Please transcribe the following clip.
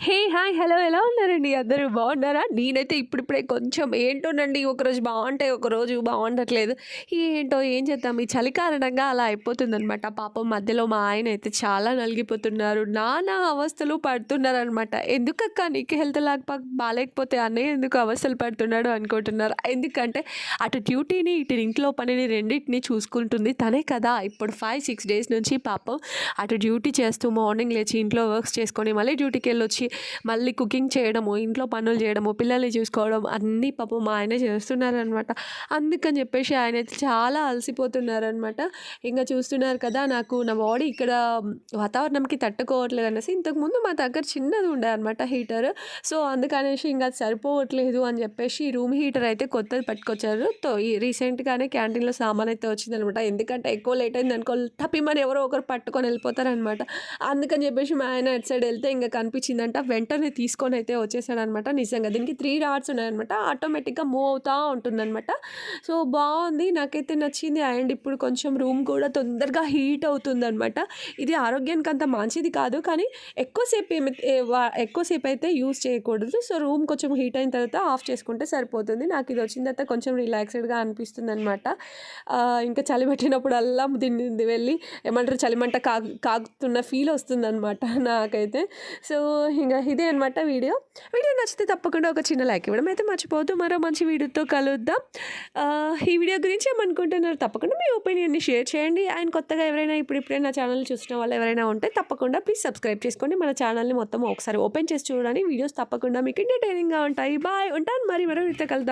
Hey hi hello ఎలా ఉన్నారండి? అందరూ బాగున్నారా? నేనైతే ఇప్పుడిప్పుడే కొంచెం ఏంటోనండి ఒకరోజు బాగుంటాయి ఒకరోజు బాగుండట్లేదు. ఏంటో ఏం చేద్దాం? ఈ చలి కారణంగా అలా అయిపోతుందనమాట పాపం మధ్యలో మా ఆయన అయితే చాలా నలిగిపోతున్నారు. నానా అవస్థలు పడుతున్నారనమాట ఎందుకక్క నీకు హెల్త్ లేక బాగాలేకపోతే అన్నయ్య ఎందుకు అవస్థలు పడుతున్నాడు అనుకుంటున్నారు? ఎందుకంటే అటు డ్యూటీని ఇటు ఇంట్లో పనిని రెండింటిని చూసుకుంటుంది. తనే కదా ఇప్పుడు ఫైవ్ సిక్స్ డేస్ నుంచి పాపం అటు డ్యూటీ చేస్తూ మార్నింగ్ లేచి ఇంట్లో వర్క్స్ చేసుకొని మళ్ళీ డ్యూటీకి వెళ్ళొచ్చి మళ్ళీ కుకింగ్ చేయడము ఇంట్లో పనులు చేయడము పిల్లల్ని చూసుకోవడం అన్నీ పాపం మా ఆయన చేస్తున్నారనమాట అందుకని చెప్పేసి ఆయన అయితే చాలా అలసిపోతున్నారనమాట ఇంకా చూస్తున్నారు కదా నాకు నా బాడీ ఇక్కడ వాతావరణంకి తట్టుకోవట్లేదు అనేసి ఇంతకుముందు మా దగ్గర చిన్నది ఉండే అనమాట హీటర్. సో అందుకనేసి ఇంకా అది సరిపోవట్లేదు అని చెప్పేసి రూమ్ హీటర్ అయితే కొత్తది పట్టుకొచ్చారు. తో ఈ రీసెంట్గానే క్యాంటీన్లో సామాన్ అయితే వచ్చిందనమాట ఎందుకంటే ఎక్కువ లేట్ అయింది అనుకో తప్పిమని ఎవరో ఒకరు పట్టుకొని వెళ్ళిపోతారనమాట అందుకని చెప్పేసి మా ఆయన అటు సైడ్ వెళ్తే ఇంకా కనిపించిందంట వెంటనే తీసుకొని అయితే వచ్చేసాడనమాట. నిజంగా దీనికి త్రీ డాట్స్ ఉన్నాయన్నమాట ఆటోమేటిక్గా మూవ్ అవుతూ ఉంటుందన్నమాట సో బాగుంది. నాకైతే నచ్చింది. అండ్ ఇప్పుడు కొంచెం రూమ్ కూడా తొందరగా హీట్ అవుతుందన్నమాట ఇది ఆరోగ్యానికి అంత మంచిది కాదు. కానీ ఎక్కువసేపు ఎక్కువసేపు అయితే యూస్ చేయకూడదు. సో రూమ్ కొంచెం హీట్ అయిన తర్వాత ఆఫ్ చేసుకుంటే సరిపోతుంది. నాకు ఇది వచ్చిన తర్వాత కొంచెం రిలాక్స్డ్గా అనిపిస్తుంది అనమాట ఇంకా చలి పెట్టినప్పుడల్లా దీన్ని వెళ్ళి. ఏమంటారు? చలిమంట కాగు కాగుతున్న ఫీల్ వస్తుందన్నమాట నాకైతే. సో ఇంకా ఇదే అనమాట వీడియో. వీడియో నచ్చితే తప్పకుండా ఒక చిన్న లైక్ ఇవ్వడం. అయితే మర్చిపోవద్దు. మరో మంచి వీడియోతో కలుద్దాం. ఈ వీడియో గురించి ఏమనుకుంటున్నారు తప్పకుండా మీ ఒపీనియన్ని షేర్ చేయండి. అండ్ కొత్తగా ఎవరైనా ఇప్పుడు ఇప్పుడే నా ఛానల్ చూసిన వాళ్ళు ఎవరైనా ఉంటే తప్పకుండా ప్లీజ్ సబ్స్క్రైబ్ చేసుకోండి. మన ఛానల్ని మొత్తం ఒకసారి ఓపెన్ చేసి చూడండి. వీడియోస్ తప్పకుండా మీకు ఎంటర్టైనింగ్గా ఉంటాయి. బాయ్ ఉంటాను. మరి మరో వీడితో కలుద్దాం.